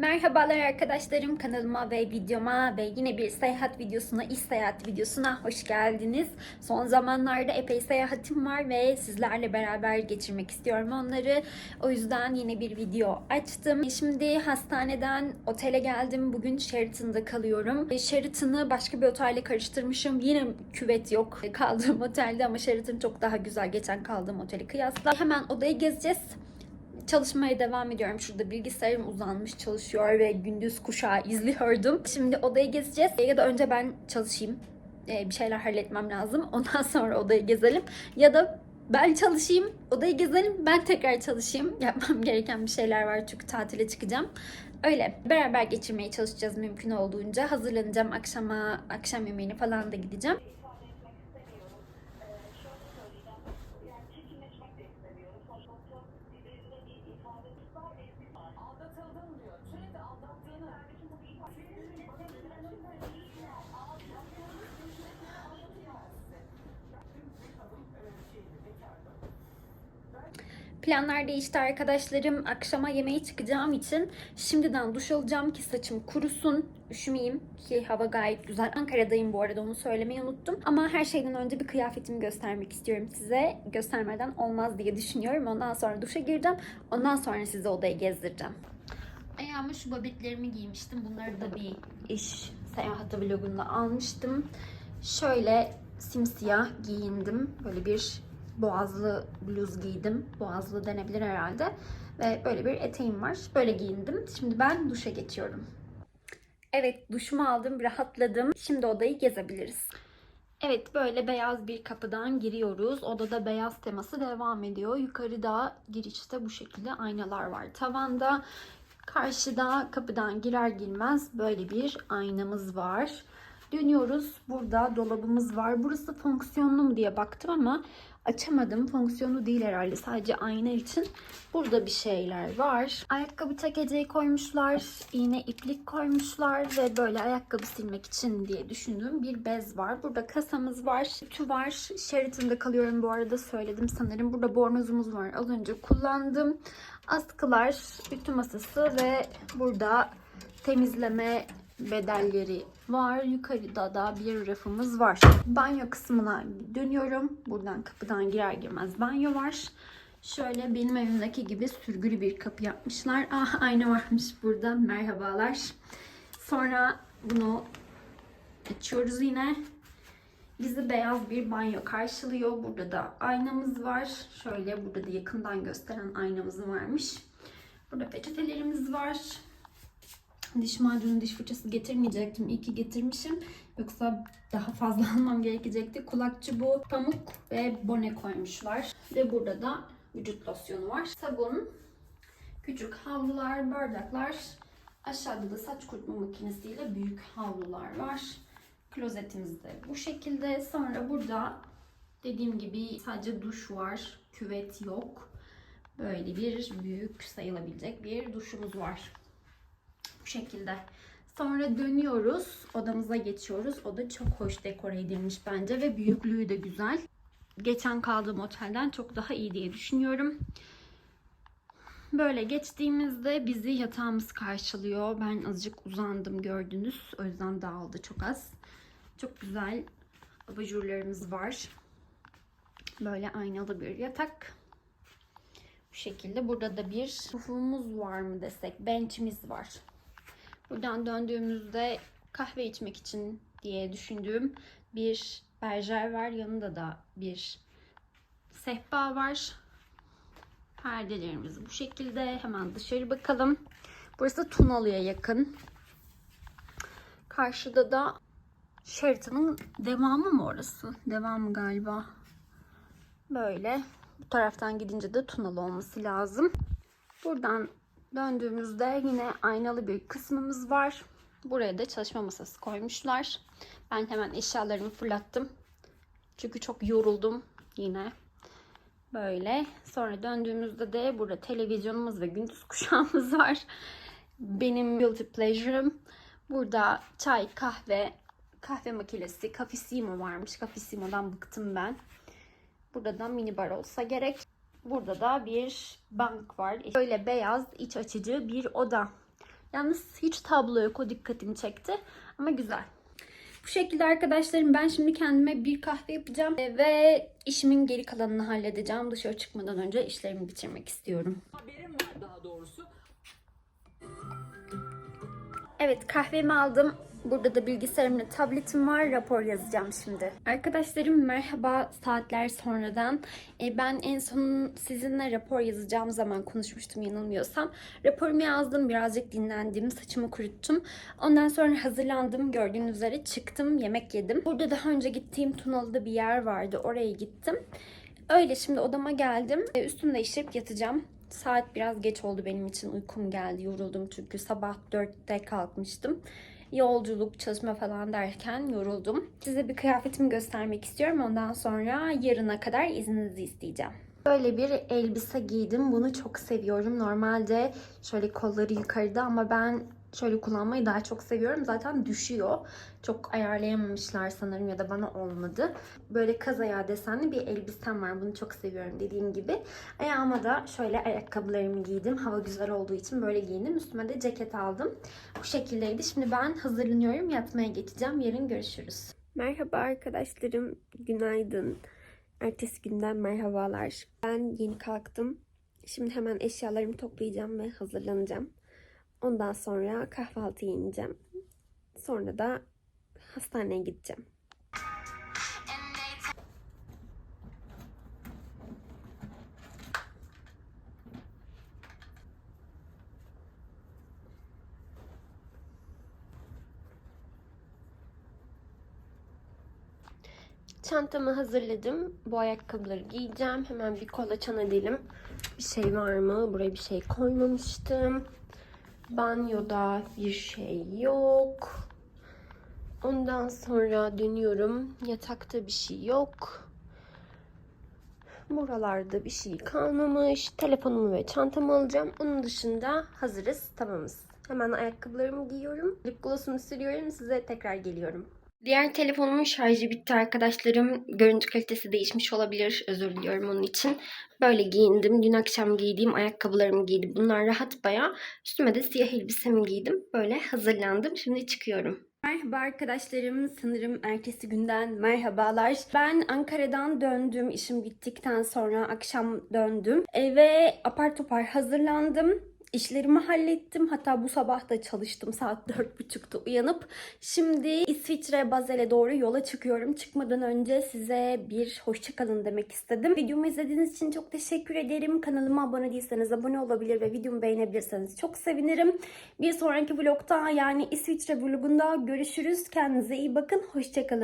Merhabalar arkadaşlarım kanalıma ve videoma ve yine bir seyahat videosuna, iş seyahat videosuna hoş geldiniz. Son zamanlarda epey seyahatim var ve sizlerle beraber geçirmek istiyorum onları. O yüzden yine bir video açtım. Şimdi hastaneden otele geldim. Bugün Sheraton'da kalıyorum. Sheraton'ı başka bir otelle karıştırmışım. Yine küvet yok kaldığım otelde ama Sheraton çok daha güzel geçen kaldığım oteli kıyasla. Hemen odayı gezeceğiz çalışmaya devam ediyorum. Şurada bilgisayarım uzanmış çalışıyor ve gündüz kuşağı izliyordum. Şimdi odayı gezeceğiz. Ya da önce ben çalışayım. Ee, bir şeyler halletmem lazım. Ondan sonra odayı gezelim. Ya da ben çalışayım, odayı gezelim, ben tekrar çalışayım. Yapmam gereken bir şeyler var çünkü tatile çıkacağım. Öyle. Beraber geçirmeye çalışacağız mümkün olduğunca. Hazırlanacağım akşama, akşam yemeğine falan da gideceğim. Planlar değişti arkadaşlarım. Akşama yemeğe çıkacağım için şimdiden duş alacağım ki saçım kurusun. Üşümeyeyim ki hava gayet güzel. Ankara'dayım bu arada onu söylemeyi unuttum. Ama her şeyden önce bir kıyafetimi göstermek istiyorum size. Göstermeden olmaz diye düşünüyorum. Ondan sonra duşa gireceğim. Ondan sonra size odayı gezdireceğim. Ayağıma şu babetlerimi giymiştim. Bunları da bir iş seyahati vlogunda almıştım. Şöyle simsiyah giyindim. Böyle bir boğazlı bluz giydim. Boğazlı denebilir herhalde. Ve böyle bir eteğim var. Böyle giyindim. Şimdi ben duşa geçiyorum. Evet duşumu aldım, rahatladım. Şimdi odayı gezebiliriz. Evet böyle beyaz bir kapıdan giriyoruz. Odada beyaz teması devam ediyor. Yukarıda girişte bu şekilde aynalar var. Tavanda karşıda kapıdan girer girmez böyle bir aynamız var. Dönüyoruz. Burada dolabımız var. Burası fonksiyonlu mu diye baktım ama açamadım. Fonksiyonlu değil herhalde. Sadece ayna için. Burada bir şeyler var. Ayakkabı çekeceği koymuşlar. İğne iplik koymuşlar ve böyle ayakkabı silmek için diye düşündüğüm bir bez var. Burada kasamız var. Ütü var. Sheraton'da kalıyorum bu arada söyledim sanırım. Burada bornozumuz var. Az önce kullandım. Askılar, ütü masası ve burada temizleme bedelleri var. Yukarıda da bir rafımız var. Banyo kısmına dönüyorum. Buradan kapıdan girer girmez banyo var. Şöyle benim evimdeki gibi sürgülü bir kapı yapmışlar. Ah ayna varmış burada. Merhabalar. Sonra bunu açıyoruz yine. Bizi beyaz bir banyo karşılıyor. Burada da aynamız var. Şöyle burada da yakından gösteren aynamız varmış. Burada peçetelerimiz var. Diş macunu, diş fırçası getirmeyecektim. İyi ki getirmişim. Yoksa daha fazla almam gerekecekti. Kulak çubuğu, pamuk ve bone koymuşlar. Ve burada da vücut losyonu var. Sabun, küçük havlular, bardaklar. Aşağıda da saç kurutma makinesiyle büyük havlular var. Klozetimiz de bu şekilde. Sonra burada dediğim gibi sadece duş var. Küvet yok. Böyle bir büyük sayılabilecek bir duşumuz var. Bu şekilde. Sonra dönüyoruz. Odamıza geçiyoruz. Oda çok hoş dekore edilmiş bence ve büyüklüğü de güzel. Geçen kaldığım otelden çok daha iyi diye düşünüyorum. Böyle geçtiğimizde bizi yatağımız karşılıyor. Ben azıcık uzandım gördünüz. O yüzden dağıldı çok az. Çok güzel abajurlarımız var. Böyle aynalı bir yatak. Bu şekilde. Burada da bir pufumuz var mı desek. Bench'imiz var. Buradan döndüğümüzde kahve içmek için diye düşündüğüm bir berjer var. Yanında da bir sehpa var. Perdelerimiz bu şekilde. Hemen dışarı bakalım. Burası Tunalı'ya yakın. Karşıda da Sheraton'ın devamı mı orası? Devamı galiba. Böyle. Bu taraftan gidince de Tunalı olması lazım. Buradan döndüğümüzde yine aynalı bir kısmımız var. Buraya da çalışma masası koymuşlar. Ben hemen eşyalarımı fırlattım. Çünkü çok yoruldum yine. Böyle. Sonra döndüğümüzde de burada televizyonumuz ve gündüz kuşağımız var. Benim guilty pleasure'ım. Burada çay, kahve, kahve makinesi, Cafissimo varmış. Cafissimo'dan bıktım ben. Burada da mini olsa gerek. Burada da bir bank var. Böyle beyaz iç açıcı bir oda. Yalnız hiç tablo yok. O dikkatimi çekti. Ama güzel. Bu şekilde arkadaşlarım ben şimdi kendime bir kahve yapacağım e, ve işimin geri kalanını halledeceğim. Dışarı çıkmadan önce işlerimi bitirmek istiyorum. Haberim var daha doğrusu. Evet kahvemi aldım. Burada da bilgisayarımla tabletim var. Rapor yazacağım şimdi. Arkadaşlarım merhaba saatler sonradan. E, ben en son sizinle rapor yazacağım zaman konuşmuştum yanılmıyorsam. Raporumu yazdım. Birazcık dinlendim. Saçımı kuruttum. Ondan sonra hazırlandım. Gördüğünüz üzere çıktım. Yemek yedim. Burada daha önce gittiğim Tunalı'da bir yer vardı. Oraya gittim. Öyle şimdi odama geldim. E, Üstümü değiştirip yatacağım. Saat biraz geç oldu benim için. Uykum geldi. Yoruldum çünkü sabah 4'te kalkmıştım. Yolculuk, çalışma falan derken yoruldum. Size bir kıyafetimi göstermek istiyorum. Ondan sonra yarına kadar izninizi isteyeceğim. Böyle bir elbise giydim. Bunu çok seviyorum. Normalde şöyle kolları yukarıda ama ben şöyle kullanmayı daha çok seviyorum. Zaten düşüyor. Çok ayarlayamamışlar sanırım ya da bana olmadı. Böyle kaz ayağı desenli bir elbisem var. Bunu çok seviyorum dediğim gibi. Ayağıma da şöyle ayakkabılarımı giydim. Hava güzel olduğu için böyle giyindim. Üstüme de ceket aldım. Bu şekildeydi. Şimdi ben hazırlanıyorum. Yatmaya geçeceğim. Yarın görüşürüz. Merhaba arkadaşlarım. Günaydın. Ertesi günden merhabalar. Ben yeni kalktım. Şimdi hemen eşyalarımı toplayacağım ve hazırlanacağım. Ondan sonra kahvaltıya ineceğim. Sonra da hastaneye gideceğim. Çantamı hazırladım. Bu ayakkabıları giyeceğim. Hemen bir kolaçan edelim. Bir şey var mı? Buraya bir şey koymamıştım. Banyoda bir şey yok. Ondan sonra dönüyorum. Yatakta bir şey yok. Buralarda bir şey kalmamış. Telefonumu ve çantamı alacağım. Onun dışında hazırız. Tamamız. Hemen ayakkabılarımı giyiyorum. Lip gloss'umu sürüyorum. Size tekrar geliyorum. Diğer telefonumun şarjı bitti arkadaşlarım. Görüntü kalitesi değişmiş olabilir. Özür diliyorum onun için. Böyle giyindim. Dün akşam giydiğim ayakkabılarımı giydim. Bunlar rahat baya. Üstüme de siyah elbisemi giydim. Böyle hazırlandım. Şimdi çıkıyorum. Merhaba arkadaşlarım. Sanırım ertesi günden merhabalar. Ben Ankara'dan döndüm. İşim bittikten sonra akşam döndüm. E, ve apar topar hazırlandım. İşlerimi hallettim. Hatta bu sabah da çalıştım. Saat dört buçukta uyanıp. Şimdi İsviçre Basel'e doğru yola çıkıyorum. Çıkmadan önce size bir hoşçakalın demek istedim. Videomu izlediğiniz için çok teşekkür ederim. Kanalıma abone değilseniz abone olabilir ve videomu beğenebilirseniz çok sevinirim. Bir sonraki vlogda yani İsviçre vlogunda görüşürüz. Kendinize iyi bakın. Hoşçakalın.